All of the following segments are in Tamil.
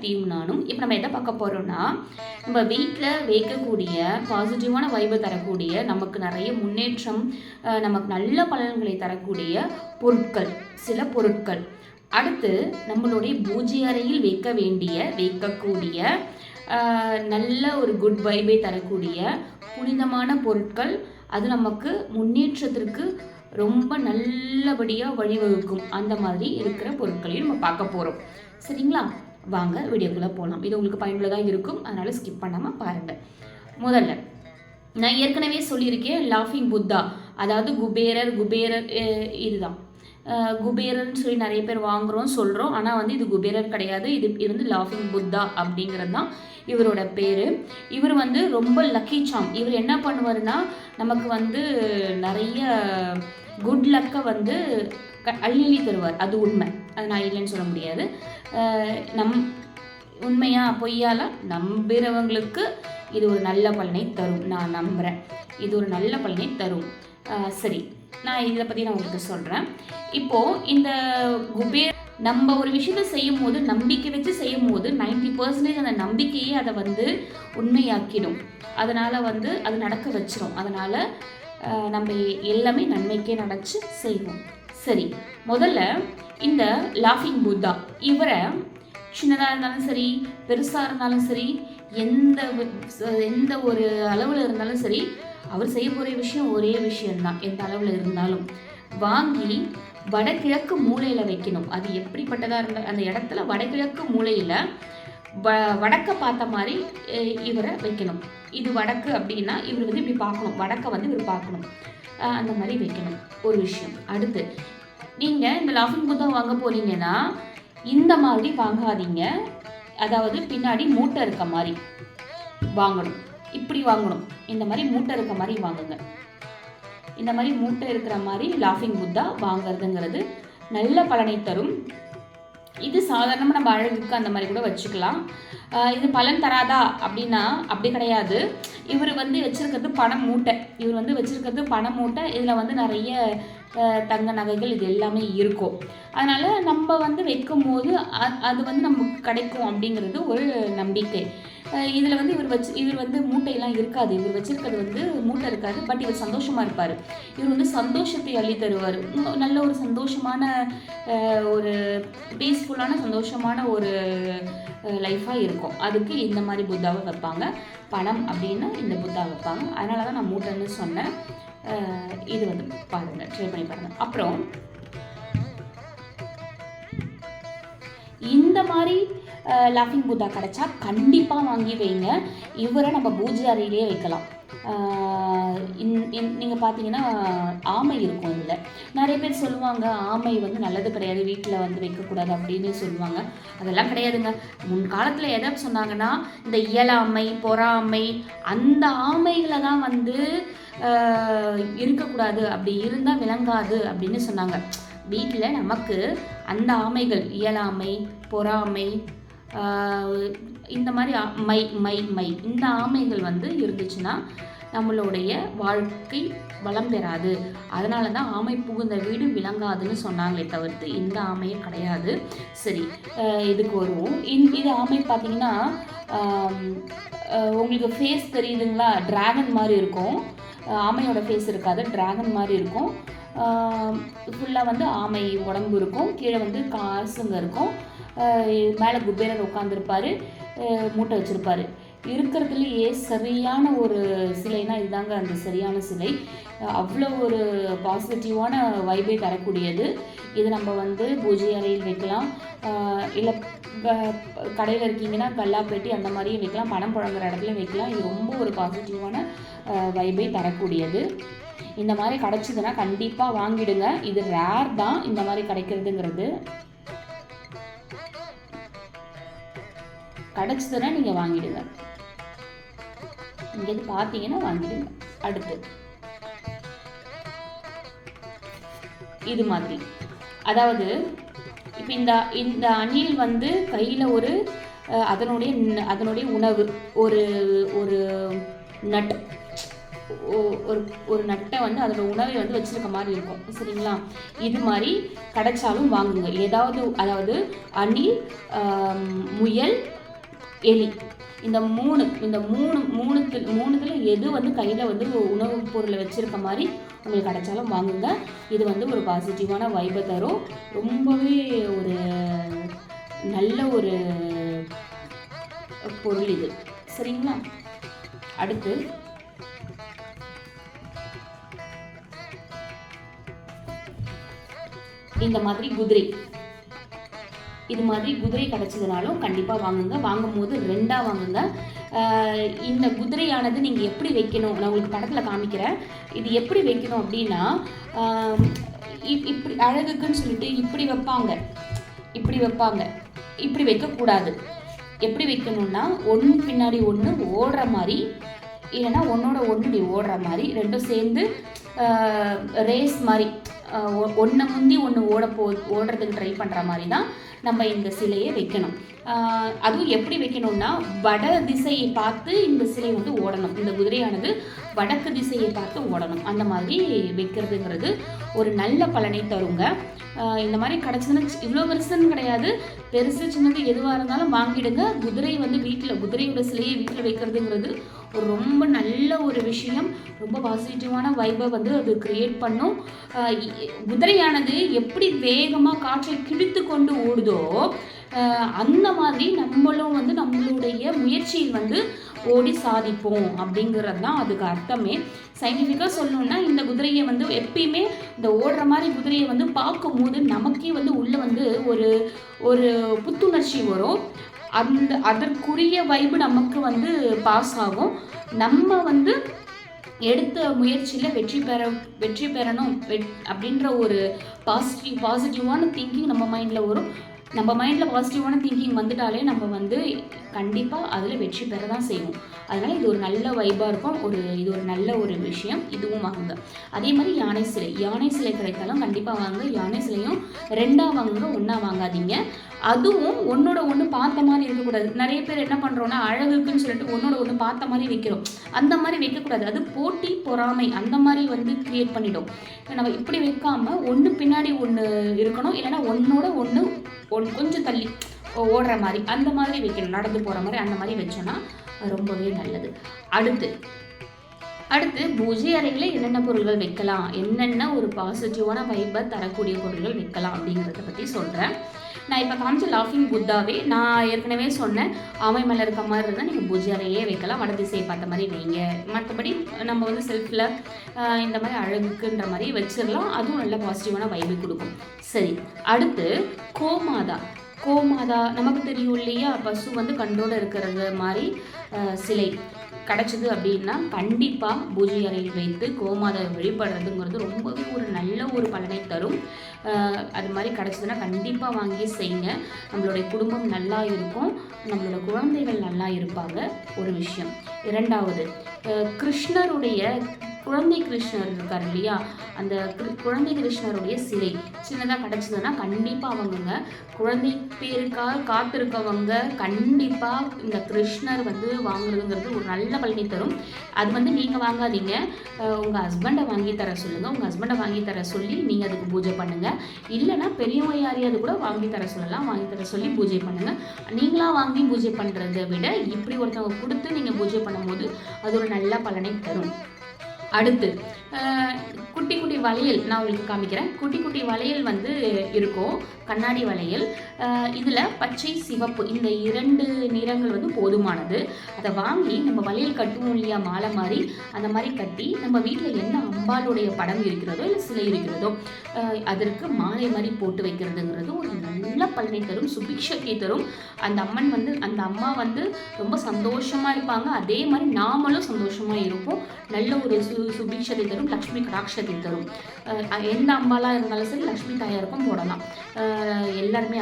சக்தியும் நானும். இப்போ நம்ம எதை பார்க்க போகிறோம்னா நம்ம வீட்டில் வைக்கக்கூடிய பாசிட்டிவான வைபை தரக்கூடிய நமக்கு நிறைய முன்னேற்றம் நமக்கு நல்ல பலன்களை தரக்கூடிய பொருட்கள் சில பொருட்கள். அடுத்து நம்மளுடைய பூஜை அறையில் வைக்க வேண்டிய வைக்கக்கூடிய நல்ல ஒரு குட் வைபை தரக்கூடிய புனிதமான பொருட்கள் அது நமக்கு முன்னேற்றத்திற்கு ரொம்ப நல்லபடியாக வழிவகுக்கும். அந்த மாதிரி இருக்கிற பொருட்களையும் நம்ம பார்க்க போகிறோம் சரிங்களா? வாங்க வீடியோக்குள்ளே போகலாம் இது உங்களுக்கு பயனுள்ளதாக இருக்கும். அதனால் ஸ்கிப் பண்ணாமல் பாருங்கள் முதல்ல நான் ஏற்கனவே சொல்லியிருக்கேன் லாஃபிங் புத்தா அதாவது குபேரர் குபேரர் இதுதான். குபேரர்னு சொல்லி நிறைய பேர் வாங்குகிறோம் சொல்கிறோம் ஆனால் வந்து இது குபேரர் கிடையாது. இது இது வந்து லாஃபிங் புத்தா அப்படிங்கிறது தான் இவரோட பேர். இவர் வந்து ரொம்ப லக்கி சாம் இவர் என்ன பண்ணுவாருன்னா நமக்கு வந்து நிறைய குட் லக்கை வந்து க அள்ளி தருவார். அது உண்மை. அது நான் இல்லைன்னு சொல்ல முடியாது. நம் உண்மையா பொய்யாலாம் நம்புகிறவங்களுக்கு இது ஒரு நல்ல பலனை தரும். நான் நம்புகிறேன் இது ஒரு நல்ல பலனை தரும். சரி. நான் இதை பற்றி நான் உங்களுக்கு சொல்கிறேன் இப்போது இந்த குபேர் நம்ம ஒரு விஷயத்தை செய்யும் போது நம்பிக்கை வச்சு செய்யும் போது நைன்டி பர்சன்டேஜ் அந்த நம்பிக்கையே அதை வந்து உண்மையாக்கிடும். அதனால் வந்து அது நடக்க வச்சிடும் அதனால் நம்ம எல்லாமே நன்மைக்கே நடச்சு செய்வோம். சரி முதல்ல இந்த லாஃபிங் புத்தா இவரை சின்னதாக இருந்தாலும் சரி பெருசாக இருந்தாலும் சரி எந்த எந்த ஒரு அளவில் இருந்தாலும் சரி அவர் செய்ய போகிற விஷயம் ஒரே விஷயம்தான் எந்த அளவில் இருந்தாலும். வாங்கி வடகிழக்கு மூலையில் வைக்கணும். அது எப்படிப்பட்டதாக இருந்தால் அந்த இடத்துல வடகிழக்கு மூலையில் வ வடக்க பார்த்த மாதிரி இவரை வைக்கணும். இது வடக்கு அப்படின்னா இவர் வந்து இப்படி பார்க்கணும். வடக்க வந்து இவர் பார்க்கணும். அந்த மாதிரி வைக்கணும். ஒரு விஷயம். அடுத்து நீங்கள் இந்த லாஃபிங் புத்தா வாங்க போறீங்கன்னா இந்த மாதிரி வாங்காதீங்க. அதாவது பின்னாடி மூட்டை இருக்க மாதிரி வாங்கணும். இப்படி வாங்கணும். இந்த மாதிரி மூட்டை இருக்க மாதிரி வாங்குங்க. இந்த மாதிரி மூட்டை இருக்கிற மாதிரி லாஃபிங் புத்தா வாங்குறதுங்கிறது நல்ல பலனை தரும். இது சாதாரணமாக நம்ம அழகுக்கு அந்த மாதிரி கூட வச்சுக்கலாம். இது பலன் தராதா அப்படின்னா அப்படி கிடையாது. இவர் வந்து வச்சுருக்கிறது பணம் மூட்டை. இவர் வந்து வச்சுருக்கிறது பணம் மூட்டை. இதில் வந்து நிறைய தங்க நகைகள் இது எல்லாமே இருக்கும். அதனால் நம்ம வந்து வைக்கும் போது அது வந்து நமக்கு கிடைக்கும் அப்படிங்கிறது ஒரு நம்பிக்கை. இதில் வந்து இவர் வச்சு இவர் வந்து மூட்டையெல்லாம் இருக்காது. இவர் வச்சிருக்கிறது வந்து மூட்டை இருக்காது பட் இவர் சந்தோஷமாக இருப்பார். இவர் வந்து சந்தோஷத்தை அள்ளி தருவார் நல்ல ஒரு சந்தோஷமான ஒரு பீஸ்ஃபுல்லான சந்தோஷமான ஒரு லைஃபாக இருக்கும். அதுக்கு இந்த மாதிரி புத்தாவை வைப்பாங்க. பணம் அப்படின்னு இந்த புத்தா வைப்பாங்க. அதனால தான் நான் மூட்டைன்னு சொன்னேன். இது வந்து பாருங்கள் ட்ரை பண்ணி பாருங்கள் அப்புறம் இந்த மாதிரி லாஃபிங் புத்தா கிடைச்சா கண்டிப்பாக வாங்கி வைங்க. இவரை நம்ம பூஜை அறையிலே வைக்கலாம். நீங்கள் பார்த்தீங்கன்னா ஆமை இருக்கும் இதில். நிறைய பேர் சொல்லுவாங்க ஆமை வந்து நல்லது கிடையாது வீட்டில் வந்து வைக்கக்கூடாது அப்படின்னு சொல்லுவாங்க. அதெல்லாம் கிடையாதுங்க. முன் காலத்தில் எதை சொன்னாங்கன்னா இந்த இயலாமை பொறாமை அந்த ஆமைகளை தான் வந்து இருக்கக்கூடாது. அப்படி இருந்தால் விளங்காது அப்படின்னு சொன்னாங்க. வீட்டில் நமக்கு அந்த ஆமைகள் இயலாமை பொறாமை இந்த மாதிரி ஆ- மை மை மை இந்த ஆமைகள் வந்து இருந்துச்சுன்னா நம்மளுடைய வாழ்க்கை வளம் பெறாது. அதனால தான் ஆமை புகுந்த வீடு விளங்காதுன்னு சொன்னாங்களே தவிர்த்து இந்த ஆமையே கிடையாது. சரி இதுக்கு வருவோம். இந் இது ஆமை பார்த்திங்கன்னா உங்களுக்கு ஃபேஸ் தெரியுதுங்களா? டிராகன் மாதிரி இருக்கும். ஆமையோட ஃபேஸ் இருக்காது ட்ராகன் மாதிரி இருக்கும். ஃபுல்லாக வந்து ஆமை உடம்பு இருக்கும். கீழே வந்து காசுங்க இருக்கும். மேலே குபேரர் உட்காந்துருப்பாரு மூட்டை வச்சுருப்பாரு. இருக்கிறதுலையே சரியான ஒரு சிலைனா இதுதாங்க அந்த சரியான சிலை. அவ்வளோ ஒரு பாசிட்டிவான வைபை தரக்கூடியது. இது நம்ம வந்து பூஜை அறையில் வைக்கலாம். இல்லை கடையில் இருக்கீங்கன்னா கல்லாப்பேட்டி அந்த மாதிரியும் வைக்கலாம். பணம் புழங்குற இடத்துலையும் வைக்கலாம். இது ரொம்ப ஒரு பாசிட்டிவான வைபை தரக்கூடியது. இந்த மாதிரி கிடச்சிதுன்னா கண்டிப்பாக வாங்கிடுங்க. இது ரேர் தான். இந்த மாதிரி கிடைக்கிறதுங்கிறது. கிடச்சிதுன்னா நீங்கள் வாங்கிடுங்க. இங்கே பார்த்தீங்கன்னா வாங்கிடுங்க. அடுத்து. இது மாதிரி. அதாவது இப்போ இந்த இந்த அணில் வந்து கையில் ஒரு அதனுடைய அதனுடைய உணவு ஒரு ஒரு நட் ஒ- ஒரு ஒரு நட்டை வந்து அதோட உணவை வந்து வச்சிருக்க மாதிரி இருக்கும். சரிங்களா? இது மாதிரி கிடைச்சாலும் வாங்குங்க. ஏதாவது அதாவது அணில் முயல் எலி. இந்த மூணு இந்த மூணு மூணுத்து மூணுத்துல எது வந்து கையில் வந்து உணவுப் பொருளை வச்சிருக்க மாதிரி உங்களுக்கு கிடைச்சாலும் வாங்குங்க. இது வந்து ஒரு பாசிட்டிவான வைபை தரும். ரொம்பவே ஒரு நல்ல ஒரு பொருள் இது. சரிங்களா? அடுத்து. இந்த மாதிரி குதிரை. இது மாதிரி குதிரை கிடச்சதுனாலும் கண்டிப்பாக வாங்குங்க. வாங்கும் போது ரெண்டாக வாங்குங்க இந்த குதிரையானது நீங்கள் எப்படி வைக்கணும்? நான் உங்களுக்கு படத்தில் காமிக்கிறேன். இது எப்படி வைக்கணும் அப்படின்னா இப்படி அழகுக்குன்னு சொல்லிட்டு இப்படி வைப்பாங்க. இப்படி வைப்பாங்க. இப்படி வைக்கக்கூடாது. எப்படி வைக்கணும்னா ஒன்று பின்னாடி ஒன்று ஓடுற மாதிரி இல்லைன்னா ஒன்றோட ஒன்று ஓடுற மாதிரி ரெண்டும் சேர்ந்து ரேஸ் மாதிரி ஒன்று முந்தி ஒன்று ஓட போ ஓடுறதுக்கு ட்ரை பண்ணுற மாதிரி தான் நம்ம இந்த சிலையை வைக்கணும். அதுவும் எப்படி வைக்கணும்னா வட திசையை பார்த்து இந்த சிலை வந்து ஓடணும். இந்த குதிரையானது வடக்கு திசையை பார்த்து ஓடணும். அந்த மாதிரி வைக்கிறதுங்கிறது ஒரு நல்ல பலனை தருங்க. இந்த மாதிரி கிடச்சதுன்னா இவ்வளோ பெருசுன்னு கிடையாது. பெருசு சின்னது எதுவாக இருந்தாலும் வாங்கிடுங்க. குதிரை வந்து வீட்டில் குதிரையோட சிலையை வீட்டில் வைக்கிறதுங்கிறது ஒரு ரொம்ப நல்ல ஒரு விஷயம். ரொம்ப பாசிட்டிவான வைபை வந்து அது கிரியேட் பண்ணும். குதிரையானது எப்படி வேகமாக காற்றை கிழித்து கொண்டு ஓடுதோ அந்த மாதிரி நம்மளும் வந்து நம்மளுடைய முயற்சியில் வந்து ஓடி சாதிப்போம் அப்படிங்கிறது தான் அதுக்கு அர்த்தமே. சயின்டிஃபிக்காக சொல்லணும்னா இந்த குதிரையை வந்து எப்பயுமே இந்த ஓடுற மாதிரி குதிரையை வந்து பார்க்கும்போது நமக்கே வந்து உள்ளே வந்து ஒரு ஒரு புத்துணர்ச்சி வரும். அந்த அதற்குரிய வைப்பு நமக்கு வந்து பாஸ் ஆகும். நம்ம வந்து எடுத்த முயற்சியில் வெற்றி பெற வெற்றி பெறணும் வெட்- அப்படின்ற ஒரு பாசிட்டிவ் பாசிட்டிவான திங்கிங் நம்ம மைண்டில் வரும். நம்ம மைண்டில் பாசிட்டிவான திங்கிங் வந்துட்டாலே நம்ம வந்து கண்டிப்பாக அதில் வெற்றி பெற தான் செய்வோம். அதனால் இது ஒரு நல்ல வைபாக இருக்கும். ஒரு இது ஒரு நல்ல ஒரு விஷயம். இதுவும் வாங்குங்க. அதே மாதிரி யானை சிலை. யானை சிலை கிடைத்தாலும் கண்டிப்பாக வாங்க யானை சிலையும் ரெண்டாக வாங்குங்க ஒன்றா வாங்காதீங்க. அதுவும் ஒன்றோட ஒன்று பார்த்த மாதிரி இருக்கக்கூடாது. நிறைய பேர் என்ன பண்ணுறோன்னா அழகுக்குன்னு சொல்லிட்டு ஒன்னோட ஒன்று பார்த்த மாதிரி வைக்கிறோம். அந்த மாதிரி வைக்கக்கூடாது. அது போட்டி பொறாமை அந்த மாதிரி வந்து கிரியேட் பண்ணிடும் நம்ம இப்படி வைக்காமல் ஒன்று பின்னாடி ஒன்று இருக்கணும். இல்லைன்னா ஒன்றோட ஒன்று ஒன் கொஞ்சம் தள்ளி ஓடுற மாதிரி அந்த மாதிரி வைக்கணும் நடந்து போகிற மாதிரி அந்த மாதிரி வச்சோன்னா ரொம்பவே நல்லது. அடுத்து அடுத்து பூஜை அறையில் என்னென்ன பொருள்கள் வைக்கலாம்? என்னென்ன ஒரு பாசிட்டிவான வைப்பை தரக்கூடிய பொருள்கள் வைக்கலாம் அப்படிங்கிறத பற்றி சொல்கிறேன் நான் இப்போ காமிச்ச லாஃபிங் புத்தாவே நான் ஏற்கனவே சொன்னேன். ஆமை மேலே இருக்க மாதிரி இருந்தால் நீங்கள் பூஜை அறையே வைக்கலாம். வட திசையை பார்த்த மாதிரி வைங்க. மற்றபடி நம்ம வந்து செல்ஃபில் இந்த மாதிரி அழகுக்குன்ற மாதிரி வச்சிடலாம். அதுவும் நல்ல பாசிட்டிவான வைபை கொடுக்கும். சரி அடுத்து கோமாதா. கோமாதா நமக்கு தெரியும் இல்லையா? பசு வந்து கண்டோடு இருக்கிறது மாதிரி சிலை கிடச்சிது அப்படின்னா கண்டிப்பாக பூஜை அறையில் வைத்து கோமாதை வழிபடுறதுங்கிறது ரொம்பவே ஒரு நல்ல ஒரு பலனை தரும். அது மாதிரி கிடச்சிதுன்னா கண்டிப்பாக வாங்கி செய்யுங்க. நம்மளுடைய குடும்பம் நல்லா இருக்கும். நம்மளோட குழந்தைகள் நல்லா இருப்பாங்க. ஒரு விஷயம். இரண்டாவது கிருஷ்ணருடைய குழந்தை கிருஷ்ணர் இருக்கார் இல்லையா? அந்த குழந்தை கிருஷ்ணருடைய சிலை. சின்னதாக கிடச்சிதுன்னா கண்டிப்பாக அவங்கங்க குழந்தை பேருக்காக காத்திருக்கவங்க கண்டிப்பாக இந்த கிருஷ்ணர் வந்து வாங்குறதுங்கிறது ஒரு நல்ல பலனை தரும். அது வந்து நீங்கள் வாங்காதீங்க. உங்கள் ஹஸ்பண்டை வாங்கி தர சொல்லுங்கள் உங்கள் ஹஸ்பண்டை வாங்கி தர சொல்லி நீங்கள் அதுக்கு பூஜை பண்ணுங்கள் இல்லைன்னா பெரியவங்க யாரையாவது கூட வாங்கி தர சொல்லலாம். வாங்கி தர சொல்லி பூஜை பண்ணுங்கள் நீங்களாக வாங்கி பூஜை பண்ணுறதை விட இப்படி ஒருத்தவங்க கொடுத்து நீங்கள் பூஜை பண்ணும்போது அது ஒரு நல்ல பலனை தரும். அடுத்து குட்டி குட்டி வளையல் நான் உங்களுக்கு காமிக்கிறேன். குட்டி குட்டி வளையல் வந்து இருக்கும். கண்ணாடி வளையல். இதில் பச்சை சிவப்பு இந்த இரண்டு நிறங்கள் வந்து போதுமானது. அதை வாங்கி நம்ம வளையல் கட்டுவோம் இல்லையா மாலை மாதிரி அந்த மாதிரி கட்டி நம்ம வீட்டில் என்ன அம்பாளுடைய படம் இருக்கிறதோ இல்லை சிலை இருக்கிறதோ அதற்கு மாலை மாதிரி போட்டு வைக்கிறதுங்கிறது ஒரு நல்ல பலனை தரும் சுபிக்ஷத்தை தரும். அந்த அம்மன் வந்து அந்த அம்மா வந்து ரொம்ப சந்தோஷமாக இருப்பாங்க. அதே மாதிரி நாமளும் சந்தோஷமாக இருப்போம். நல்ல ஒரு சு சுபிக்ஷத்தை தரும். லக்ஷ்மி கடாட்சத்தை தரும். அஹ் எந்த அம்பாலாக இருந்தாலும் சரி லக்ஷ்மி தாயாருக்கும் போடலாம். அஹ் எல்லாருமே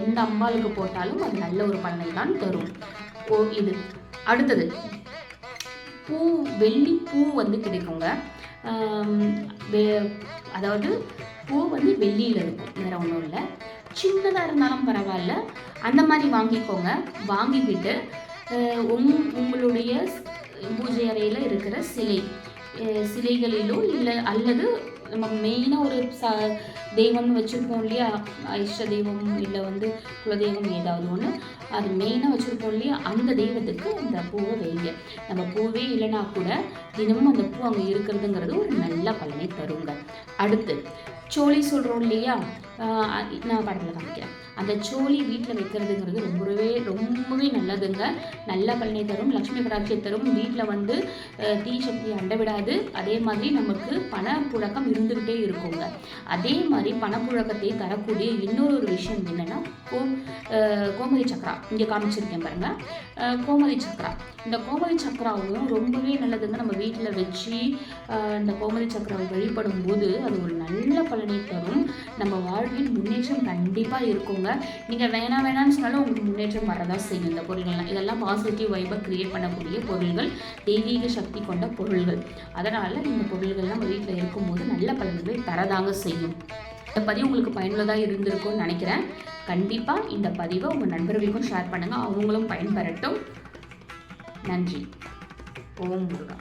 எந்த அம்பாளுக்கு போட்டாலும் அது நல்ல ஒரு பலனை தான் தரும். ஓ இது. அடுத்தது பூ வெள்ளி பூ வந்து கிடைக்குங்க. அதாவது பூ வந்து வெள்ளியில் இருக்கும். வேற ஒன்றும் இல்லை. சின்னதாக இருந்தாலும் பரவாயில்ல. அந்த மாதிரி வாங்கிக்கோங்க. வாங்கிக்கிட்டு அஹ், உங் உங்களுடைய பூஜை அறையில் இருக்கிற சிலை சிலைகளிலோ இல்லை அல்லது நம்ம மெயினாக ஒரு ச தெய்வம்னு வச்சுருப்போம் இல்லையா? இஷ்ட தெய்வம் இல்லை வந்து குலதெய்வம் ஏதாவது ஒன்று அது மெயினாக வச்சுருப்போம் இல்லையா? அந்த தெய்வத்துக்கு அந்த பூவை வைங்க. நம்ம பூவே இல்லைனா கூட தினமும் அந்த பூ அங்கே இருக்கிறதுங்கிறது ஒரு நல்ல பலனை தருங்க. அடுத்து சோழி சொல்கிறோம் இல்லையா? நான் படத்தில் காமிக்கிறேன். அந்த சோழி வீட்டில் வைக்கிறதுங்கிறது ரொம்பவே ரொம்பவே நல்லதுங்க. நல்ல பலனை தரும். லக்ஷ்மி கடாட்சியை தரும். வீட்டில் வந்து தீ சக்தி அண்டவிடாது அதே மாதிரி நமக்கு பணப்புழக்கம் இருந்துக்கிட்டே இருக்குங்க. அதே மாதிரி பணப்புழக்கத்தை தரக்கூடிய இன்னொரு ஒரு விஷயம் என்னென்னா கோ கோமதி சக்கரா இங்கே காமிச்சிருக்கேன் பாருங்க. கோமதி சக்கரா இந்த கோமதி சக்கராவும் ரொம்பவே நல்லதுங்க. நம்ம வீட்டில் வச்சு இந்த கோமதி சக்கராவை வழிபடும் போது அது ஒரு நல்ல பலனை தரும். நம்ம வாழ்வில் முன்னேற்றம் கண்டிப்பாக இருக்கும். பண்ணுங்க நீங்கள் வேணாம் வேணாம்னு சொன்னாலும் உங்களுக்கு முன்னேற்றம் வரதான் செய்யும். இந்த பொருள்கள்லாம் இதெல்லாம் பாசிட்டிவ் வைப்பை கிரியேட் பண்ணக்கூடிய பொருள்கள் தெய்வீக சக்தி கொண்ட பொருள்கள். அதனால் இந்த பொருள்கள்லாம் நம்ம வீட்டில் இருக்கும்போது நல்ல பலன்களை தரதாங்க செய்யும். இந்த பதிவு உங்களுக்கு பயனுள்ளதாக இருந்திருக்கும்னு நினைக்கிறேன். கண்டிப்பாக இந்த பதிவை உங்கள் நண்பர்களுக்கும் ஷேர் பண்ணுங்கள் அவங்களும் பயன்பெறட்டும். நன்றி. ஓம் முருகா.